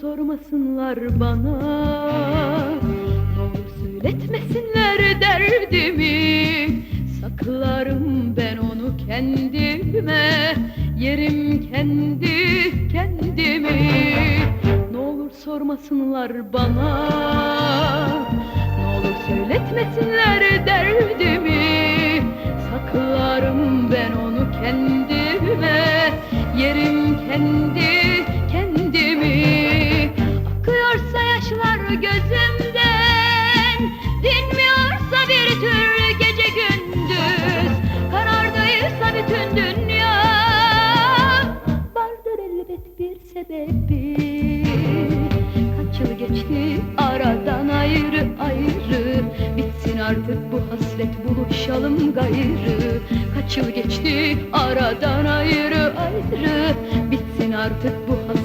sormasınlar bana. Ne söyletmesinler derdimi. Saklarım ben onu kendime. Yerim kendi kendimi. Ne olur sormasınlar bana. Ne olur söyletmesinler derdimi. Saklarım ben onu kendime. Yerim kendi gözümden. Dinmiyorsa bir tür gece gündüz. Karardaysa bütün dünya. Vardır elbet bir sebebi. Kaç yıl geçti aradan ayrı ayrı. Bitsin artık bu hasret buluşalım gayrı. Kaç yıl geçti aradan ayrı ayrı. Bitsin artık bu hasret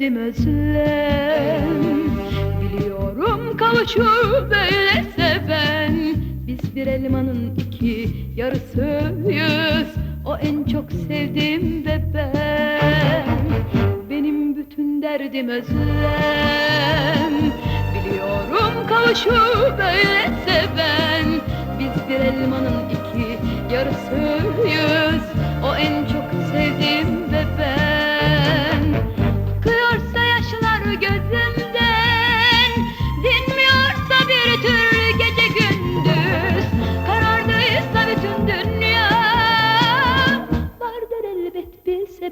özlem Biliyorum kavuşur böyle seven Biz bir elmanın iki yarısıyız. O en çok sevdiğim ve ben. Benim bütün derdim özlem. Biliyorum kavuşur böyle seven Biz bir elmanın iki yarısıyız. O en çok sevdiğim ve